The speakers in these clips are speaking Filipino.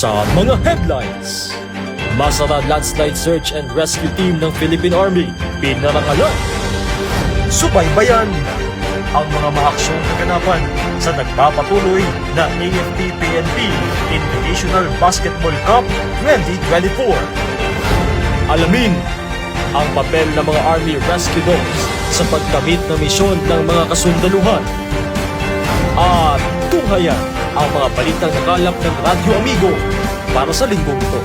Sa mga headlines, Masara Landslide Search and Rescue Team ng Philippine Army pinarangalan. Subaybayan ang mga maaksyong kaganapan sa nagpapatuloy na AFP-PNP Invitational Basketball Cup 2024. Alamin ang papel ng mga Army Rescue Dogs sa pagkamit ng misyon ng mga kasundaluhan. At tunghayan ang mga balitang nakalap ng Radyo Amigo para sa linggong ito.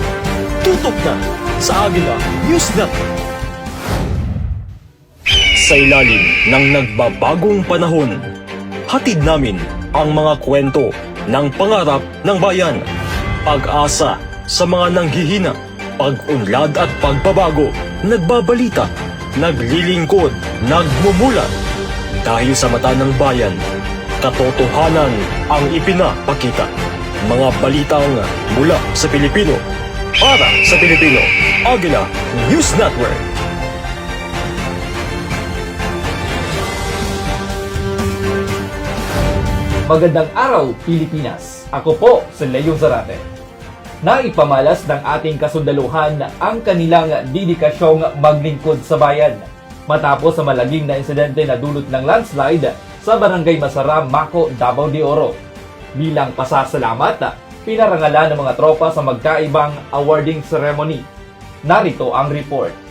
Tutok na sa Agila News Network. Sa ilalim ng nagbabagong panahon, hatid namin ang mga kwento ng pangarap ng bayan, pag-asa sa mga nanghihina, pag-unlad at pagbabago, nagbabalita, naglilingkod, nagmumulat. Dahil sa mata ng bayan, katotohanan ang ipinapakita. Mga balitang mula sa Pilipino, para sa Pilipino, Agila News Network. Magandang araw, Pilipinas! Ako po si Leo Zarate. Naipamalas ng ating kasundaluhan ang kanilang dedikasyong maglingkod sa bayan matapos sa malagim na insidente na dulot ng landslide sa Barangay Masara, Mako, Davao de Oro. Bilang pasasalamat, pinarangalan ng mga tropa sa magkaibang awarding ceremony. Narito ang report.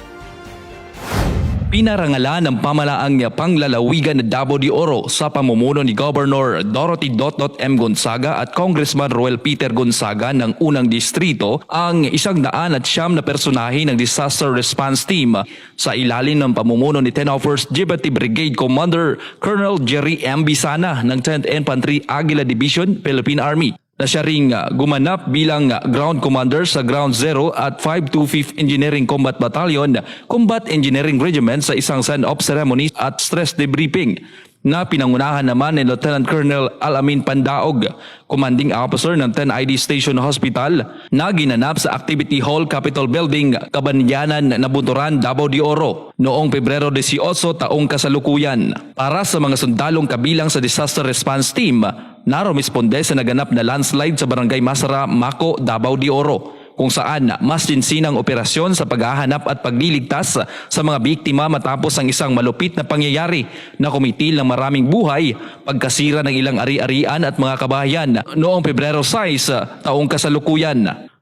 Pinarangalan ng pamalaang panglalawigan na Davao de Oro sa pamumuno ni Governor Dorothy Dot Dot M. Gonzaga at Congressman Roel Peter Gonzaga ng unang distrito ang isang daan at siyam na personahe ng Disaster Response Team sa ilalim ng pamumuno ni 10 Offers Liberty Brigade Commander Colonel Jerry M. Bisana ng 10th Infantry Aguila Division, Philippine Army na siya ring uh, gumanap bilang uh, ground commander sa Ground Zero at 525th Engineering Combat Battalion, Combat Engineering Regiment sa isang send-off ceremony at stress debriefing na pinangunahan naman ni Lieutenant Colonel Alamin Pandaog, commanding officer ng 10 ID Station Hospital na ginanap sa Activity Hall Capitol Building, Kabanyanan, Nabunturan, Davao de Oro noong Pebrero 18 taong kasalukuyan. Para sa mga sundalong kabilang sa Disaster Response Team, narumisponde sa naganap na landslide sa Barangay Masara, Mako, Davao de Oro kung saan mas sinsinang operasyon sa paghahanap at pagliligtas sa mga biktima matapos ang isang malupit na pangyayari na kumitil ng maraming buhay, pagkasira ng ilang ari-arian at mga kabahayan noong Pebrero 6 taong kasalukuyan.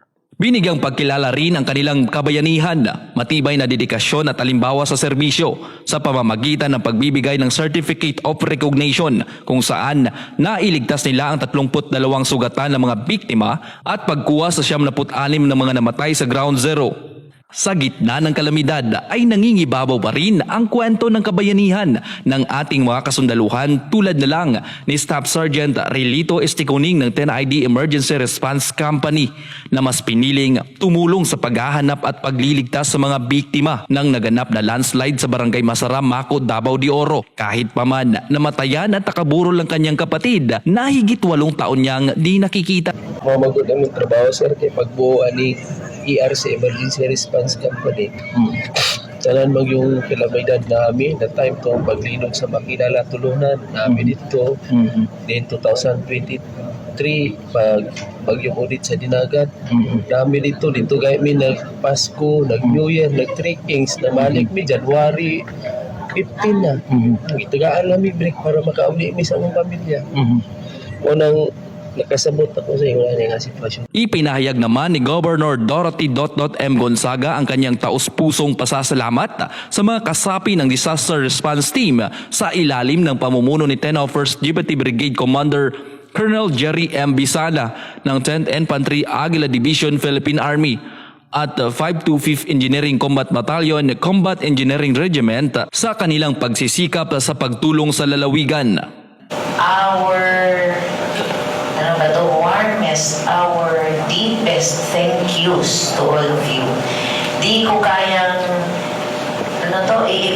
Binigyang pagkilala rin ang kanilang kabayanihan, matibay na dedikasyon at alimbawa sa serbisyo sa pamamagitan ng pagbibigay ng Certificate of Recognition kung saan nailigtas nila ang 32 sugatan ng mga biktima at pagkuha sa 76 ng mga namatay sa Ground Zero. Sa gitna ng kalamidad ay nangingibabaw pa rin ang kwento ng kabayanihan ng ating mga kasundaluhan tulad na lang ni Staff Sergeant Relito Esticoning ng 10ID Emergency Response Company na mas piniling tumulong sa paghahanap at pagliligtas sa mga biktima ng naganap na landslide sa Barangay Masara, Mako, Davao de Oro. Kahit pa man namatayan at nakaburol ang kanyang kapatid na higit walong taon niyang di nakikita. mamagod ang trabaho sir kay pagbuo ani ERC Emergency Response Company. Tanan mag yung kilamidad namin na time to ang paglinog sa makilala tulunan namin dito. Then 2023 pag bagyong audit sa Dinagat. Namin dito dito gaya mi nag Pasko, nag New Year, nag Three Kings na malik mi January 15 na. Gitagaan namin break para makauli mi sa among pamilya. Unang nakasabot ako sa iyo nga sitwasyon. Ipinahayag naman ni Governor Dorothy Dot Dot M. Gonzaga ang kanyang taus-pusong pasasalamat sa mga kasapi ng Disaster Response Team sa ilalim ng pamumuno ni 10 Offers Liberty Brigade Commander Colonel Jerry M. Bisala ng 10th Infantry Aguila Division Philippine Army at uh, 525th Engineering Combat Battalion Combat Engineering Regiment sa kanilang pagsisikap sa pagtulong sa lalawigan. our warmest, our deepest thank yous to all of you. Di ko kayang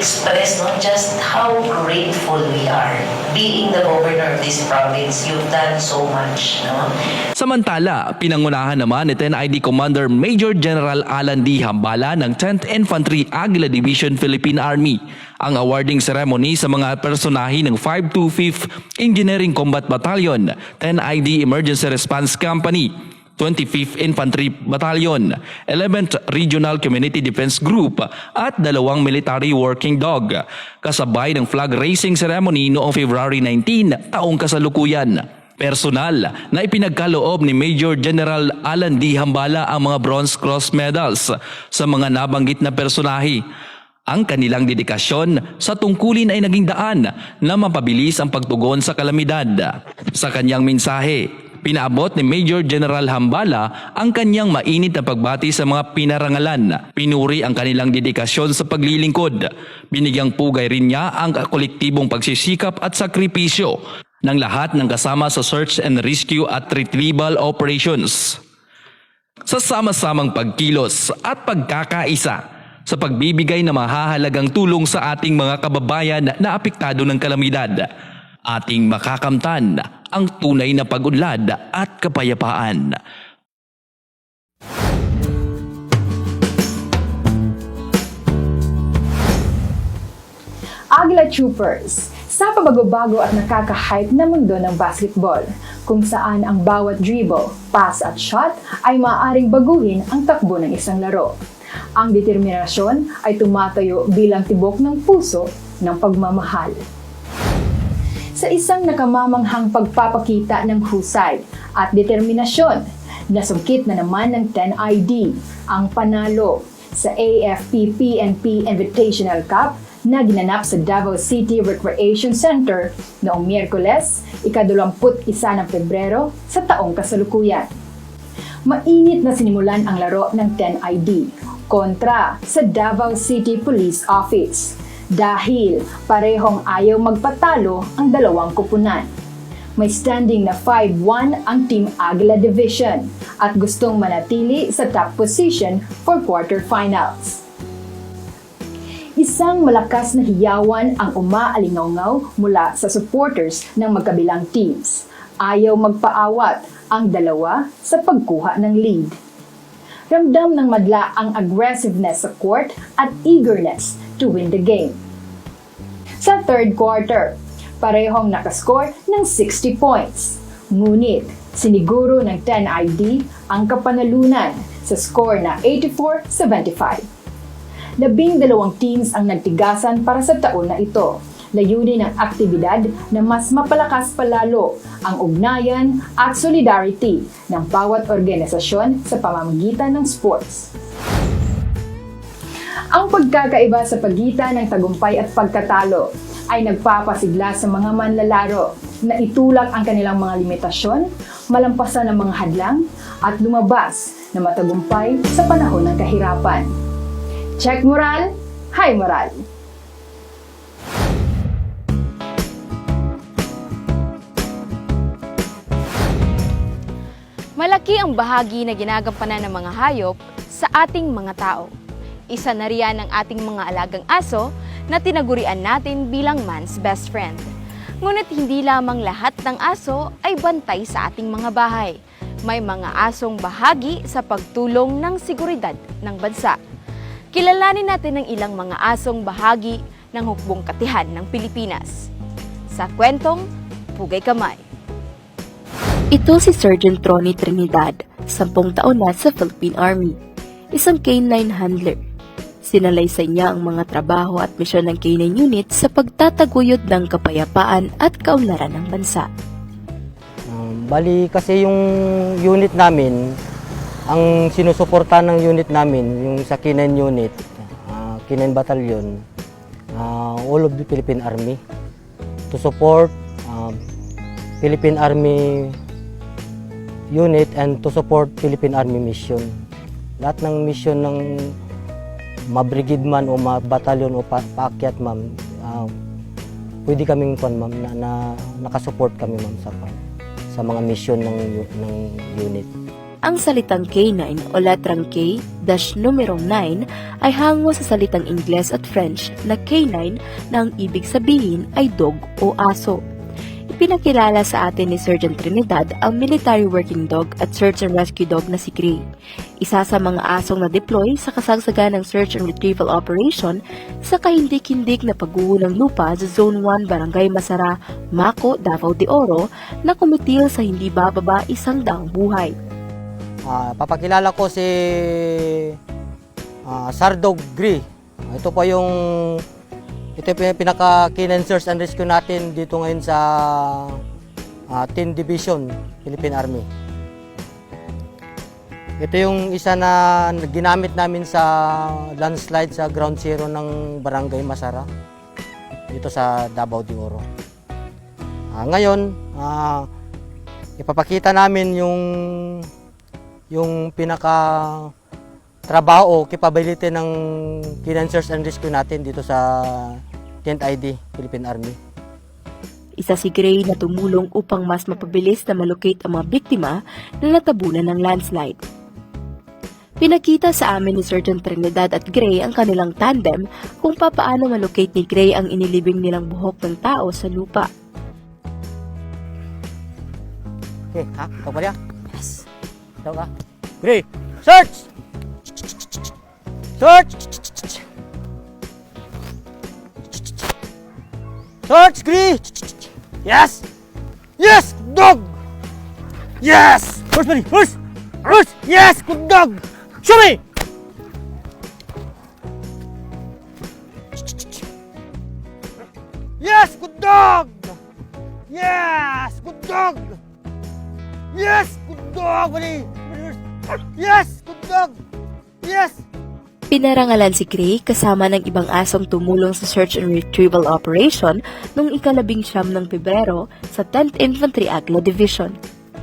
to, i-express no, just how grateful we are. Being the governor of this province, you've done so much. No? Samantala, pinangunahan naman ni 10ID Commander Major General Alan D. Hambala ng 10th Infantry Aguila Division Philippine Army ang awarding ceremony sa mga personahe ng 525th Engineering Combat Battalion, 10ID Emergency Response Company, 25th Infantry Battalion, 11th Regional Community Defense Group at dalawang military working dog. Kasabay ng flag raising ceremony noong February 19 taong kasalukuyan. Personal na ipinagkaloob ni Major General Alan D. Hambala ang mga Bronze Cross medals sa mga nabanggit na personahe. Ang kanilang dedikasyon sa tungkulin ay naging daan na mapabilis ang pagtugon sa kalamidad. Sa kanyang mensahe, pinaabot ni Major General Hambala ang kanyang mainit na pagbati sa mga pinarangalan. Pinuri ang kanilang dedikasyon sa paglilingkod. Binigyang pugay rin niya ang kolektibong pagsisikap at sakripisyo ng lahat ng kasama sa search and rescue at retrieval operations sa sama-samang pagkilos at pagkakaisa sa pagbibigay ng mahahalagang tulong sa ating mga kababayan na apektado ng kalamidad. Ating makakamtan ang tunay na pag-unlad at kapayapaan. Agla Troopers, sa pabago-bago at nakaka-hype na mundo ng basketball, kung saan ang bawat dribble, pass at shot ay maaaring baguhin ang takbo ng isang laro. Ang determinasyon ay tumatayo bilang tibok ng puso ng pagmamahal. Sa isang nakamamanghang pagpapakita ng husay at determinasyon, nasungkit na naman ng 10ID ang panalo sa AFP PNP Invitational Cup na ginanap sa Davao City Recreation Center noong Miyerkules, ika-21 ng Pebrero sa taong kasalukuyan. Mainit na sinimulan ang laro ng 10ID kontra sa Davao City Police Office dahil parehong ayaw magpatalo ang dalawang kupunan. May standing na 5-1 ang Team Agila Division at gustong manatili sa top position for quarterfinals. Isang malakas na hiyawan ang umaalingaw mula sa supporters ng magkabilang teams. Ayaw magpaawat ang dalawa sa pagkuha ng lead. Ramdam ng madla ang aggressiveness sa court at eagerness to win the game. Sa third quarter, parehong nakascore ng 60 points. Ngunit siniguro ng 10ID ang kapanalunan sa score na 84-75. Labing dalawang teams ang nagtigasan para sa taon na ito. Layunin ng aktibidad na mas mapalakas palalo ang ugnayan at solidarity ng bawat organisasyon sa pamamagitan ng sports. Ang pagkakaiba sa pagitan ng tagumpay at pagkatalo ay nagpapasigla sa mga manlalaro na itulak ang kanilang mga limitasyon, malampasan ang mga hadlang, at lumabas na matagumpay sa panahon ng kahirapan. Check moral, high moral. Malaki ang bahagi na ginagampanan ng mga hayop sa ating mga tao. Isa na riyan ang ating mga alagang aso na tinagurian natin bilang man's best friend. Ngunit hindi lamang lahat ng aso ay bantay sa ating mga bahay. May mga asong bahagi sa pagtulong ng seguridad ng bansa. Kilalanin natin ang ilang mga asong bahagi ng hukbong katihan ng Pilipinas. Sa kwentong Pugay Kamay. Ito si Sergeant Ronnie Trinidad, sampung taon na sa Philippine Army. Isang K-9 handler. Sinalaysay niya ang mga trabaho at misyon ng K-9 unit sa pagtataguyod ng kapayapaan at kaunlaran ng bansa. Um, bali kasi yung unit namin, ang sinusuporta ng unit namin, yung sa K9 unit, uh, K9 Battalion, uh, all of the Philippine Army to support um, Philippine Army unit and to support Philippine Army mission. Lahat ng mission ng mabrigid man o mabatalyon o pa paakyat ma'am, uh, pwede kaming kon ma'am na, na nakasupport kami ma'am sa sa mga mission ng ng unit. Ang salitang K9 o letrang K dash numerong 9 ay hango sa salitang Ingles at French na K9 na ang ibig sabihin ay dog o aso. Ipinakilala sa atin ni Sergeant Trinidad ang military working dog at search and rescue dog na si Gray. Isa sa mga asong na-deploy sa kasagsagan ng search and retrieval operation sa kahindik-hindik na paghuhulang lupa sa Zone 1 Barangay Masara, Mako, Davao de Oro na kumitil sa hindi bababa isang daang buhay. Ah, papakilala ko si ah, Sardog Gri. Ito po yung ito yung pinaka Keenan Search and Rescue natin dito ngayon sa ah, 10 Division Philippine Army. Ito yung isa na ginamit namin sa landslide sa ground zero ng Barangay Masara dito sa Davao de Oro. Ah, ngayon, ah, ipapakita namin yung yung pinaka trabaho o capability ng Keenan Search and Rescue natin dito sa Tent ID, Philippine Army. Isa si Gray na tumulong upang mas mapabilis na malocate ang mga biktima na natabunan ng landslide. Pinakita sa amin ni Sergeant Trinidad at Gray ang kanilang tandem kung papaano malocate ni Gray ang inilibing nilang buhok ng tao sa lupa. Okay, ha? Ba niya? Yes. Ikaw ka? Gray! Search! Search! Search, Gray! Yes! Yes! Dog! Yes! Horse, buddy! Horse! Horse! Yes! Good dog! Show me! Yes! Good dog! Yes! Good dog! Yes! Good dog, buddy! Yes! Good dog! Yes! Pinarangalan si Gray kasama ng ibang asong tumulong sa search and retrieval operation noong ikalabing siyam ng Pebrero sa 10th Infantry Agla Division.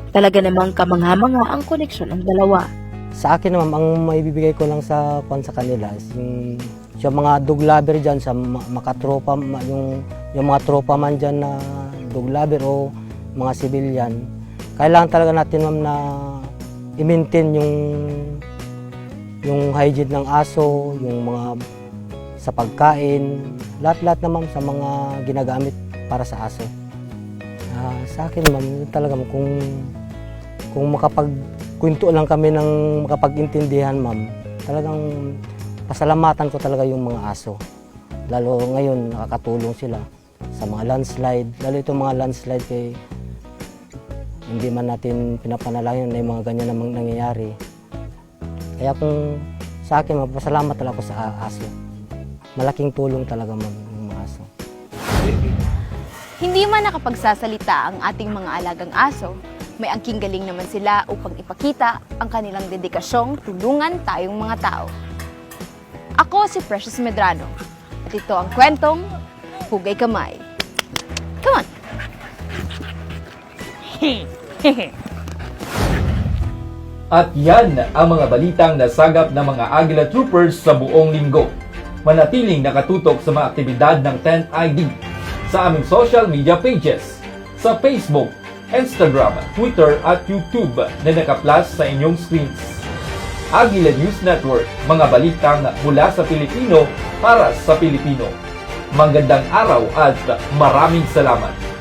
Talaga namang kamangha-mangha ang koneksyon ng dalawa. Sa akin naman, ang maibibigay ko lang sa kwan sa kanila is yung, yung mga dog lover dyan, sa ma- makatropa, ma- yung, yung mga tropa man dyan na dog lover o mga civilian, kailangan talaga natin ma'am na i-maintain yung yung hygiene ng aso, yung mga sa pagkain, lahat-lahat na ma'am sa mga ginagamit para sa aso. Ah, sa akin ma'am, talaga ma'am, kung kung makapagkwento lang kami ng makapag-intindihan ma'am, talagang pasalamatan ko talaga yung mga aso. Lalo ngayon nakakatulong sila sa mga landslide, lalo itong mga landslide kay hindi man natin pinapanalangin na yung mga ganyan namang nangyayari. Kaya kung sa akin, mapasalamat talaga ako sa aso. Malaking tulong talaga yung mga aso. Hindi man nakapagsasalita ang ating mga alagang aso, may angking galing naman sila upang ipakita ang kanilang dedikasyong tulungan tayong mga tao. Ako si Precious Medrano at ito ang kwentong Hugay Kamay. Come on! At yan ang mga balitang nasagap ng mga Agila Troopers sa buong linggo. Manatiling nakatutok sa mga aktibidad ng 10ID sa aming social media pages sa Facebook, Instagram, Twitter at YouTube na naka-plus sa inyong screens. Agila News Network, mga balitang mula sa Pilipino para sa Pilipino. Magandang araw at maraming salamat.